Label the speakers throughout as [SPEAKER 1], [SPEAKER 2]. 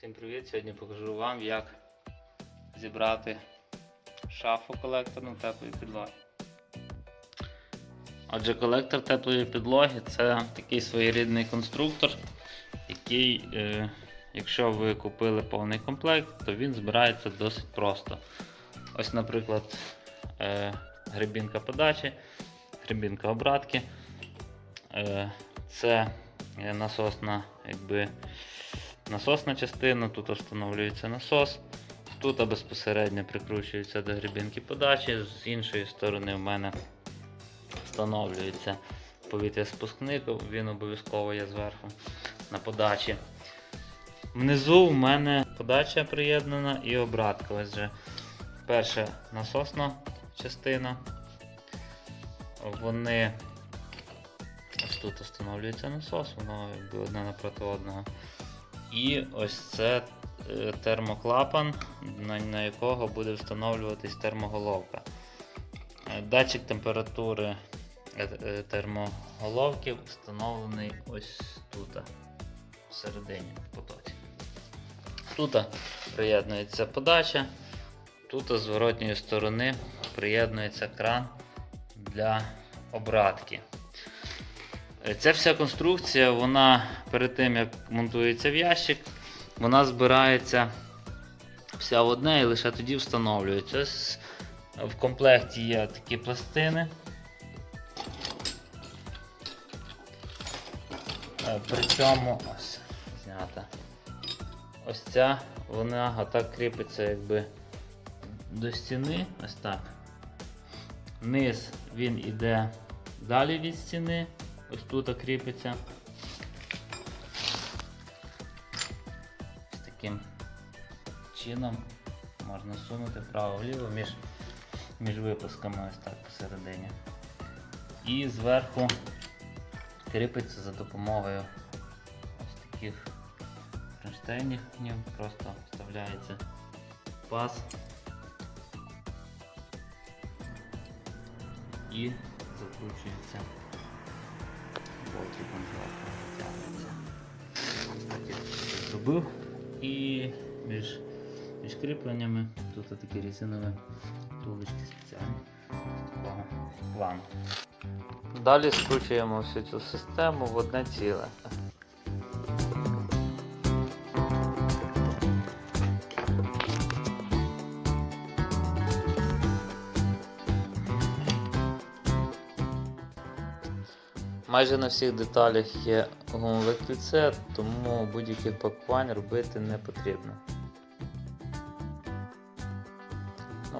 [SPEAKER 1] Всім привіт! Сьогодні покажу вам, як зібрати шафу колекторну теплої підлоги. Отже, колектор теплої підлоги це такий своєрідний конструктор, який, е, якщо ви купили повний комплект, то він збирається досить просто. Ось, наприклад, е, грибінка подачі, грибінка обратки. Е, це насосна, якби, насосна частина, тут встановлюється насос. Тут безпосередньо прикручується до грибінки подачі, з іншої сторони в мене встановлюється повітря-спускник, він обов'язково є зверху на подачі. Внизу в мене подача приєднана і обратка. Ось же перша насосна частина. Вони ось тут встановлюється насос, воно одне напроти одного. І ось це е, термоклапан, на, якого буде встановлюватись термоголовка. Е, Датчик температури е, термоголовки встановлений ось тут, всередині потоці. Тут приєднується подача, тут з зворотньої сторони приєднується кран для обратки. Ця вся конструкція, вона перед тим як монтується в ящик, вона збирається вся в одне і лише тоді встановлюється. В комплекті є такі пластини. Е, Причому ось знята. Ось ця вона отак кріпиться якби до стіни. Ось так. Низ він іде далі від стіни. Ось тут кріпиться. Таким чином можна сунути вправо-вліво між, між випусками ось так посередині. І зверху кріпиться за допомогою ось таких кронштейнів, просто вставляється паз і закручується болтиком зверху зробив. І між, між кріпленнями тут такі резинові тулочки спеціальні з. Далі скручуємо всю цю систему в одне ціле. Майже на всіх деталях є гумове кільце, тому будь-яких пакувань робити не потрібно.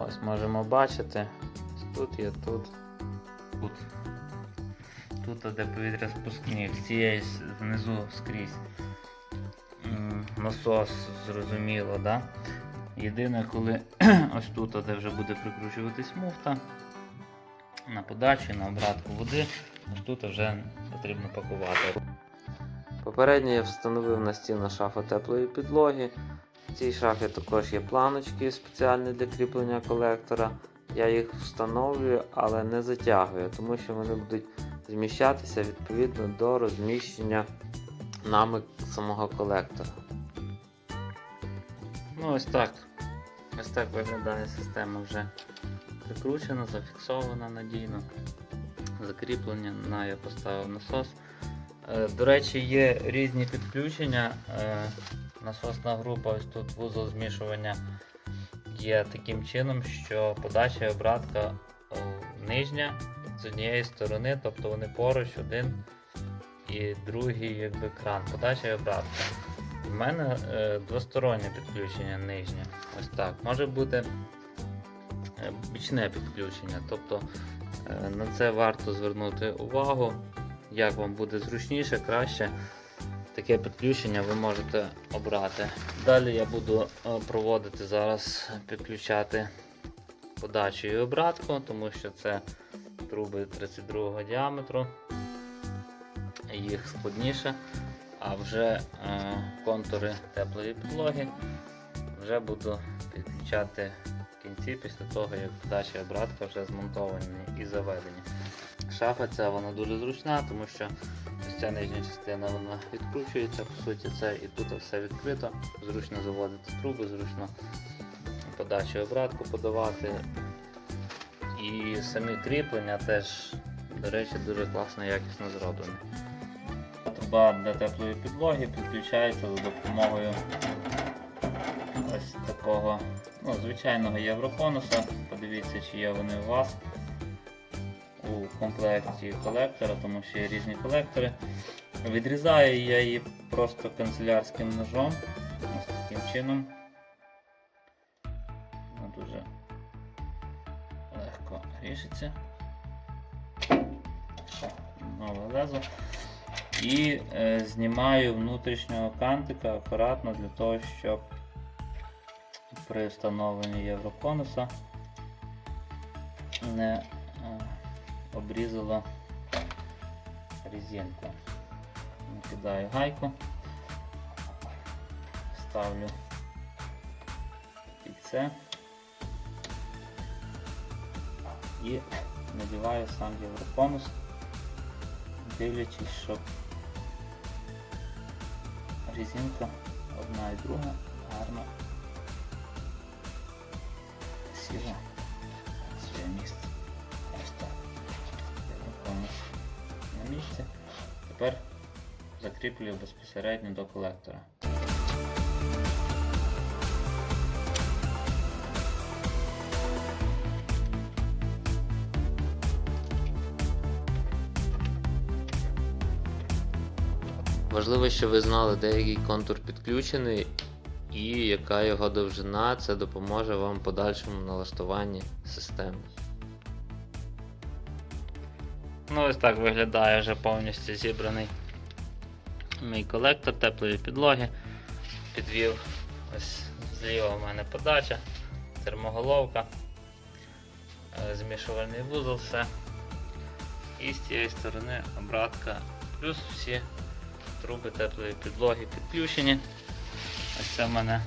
[SPEAKER 1] Ось можемо бачити, тут є тут, тут. Тут де повітря спускник, з цієї знизу скрізь. Насос зрозуміло, да? Єдине, коли ось тут, де вже буде прикручуватись муфта, на подачу, на обратку води, ось тут вже потрібно пакувати. Попередньо я встановив настінну шафу теплої підлоги. В цій шафі також є планочки спеціальні для кріплення колектора. Я їх встановлюю, але не затягую, тому що вони будуть зміщатися відповідно до розміщення нами самого колектора. Ну ось так. Ось так виглядає система вже прикручена, зафіксована надійно. Закріплення на я поставив насос. Е, До речі, є різні підключення. Е, Насосна група, ось тут вузол змішування є таким чином, що подача і обратка нижня з однієї сторони, тобто вони поруч один і другий якби кран. Подача і обратка. У мене е, двостороннє підключення нижнє. Ось так. Може бути бічне підключення. Тобто е, на це варто звернути увагу. Як вам буде зручніше, краще. Таке підключення ви можете обрати. Далі я буду е, проводити зараз підключати подачу і обратку, тому що це труби 32 діаметру, їх складніше, а вже е, контури теплої підлоги вже буду підключати кінці після того, як подача обратка вже змонтовані і заведені. Шафа ця вона дуже зручна, тому що ось ця нижня частина вона відкручується, по суті, це і тут все відкрито. Зручно заводити труби, зручно подачу обратку подавати. І самі кріплення теж, до речі, дуже класно якісно зроблені. Труба для теплої підлоги підключається за допомогою ось такого ну, звичайного євроконуса. Подивіться, чи є вони у вас у комплекті колектора, тому що є різні колектори. Відрізаю я її просто канцелярським ножом. Ось таким чином. Вона дуже легко рішиться. Нове лезо. І е, знімаю внутрішнього кантика акуратно для того, щоб при встановленні євроконуса не е, обрізало резинку. Накидаю гайку, ставлю кільце і надіваю сам євроконус, дивлячись, щоб резинка одна і друга гарно на своє місце. Ось так. На місці. Тепер закріплюю безпосередньо до колектора. Важливо, щоб ви знали, де який контур підключений і яка його довжина, це допоможе вам в подальшому налаштуванні системи. Ну, ось так виглядає вже повністю зібраний мій колектор теплої підлоги. Підвів ось зліва у мене подача, термоголовка, е, змішувальний вузол, все. І з цієї сторони обратка, плюс всі труби теплої підлоги підключені. Ось це в мене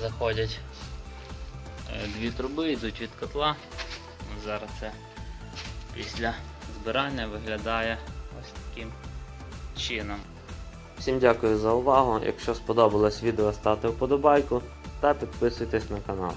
[SPEAKER 1] заходять е, дві труби, йдуть від котла. Зараз це після збирання виглядає ось таким чином. Всім дякую за увагу. Якщо сподобалось відео, ставте вподобайку та підписуйтесь на канал.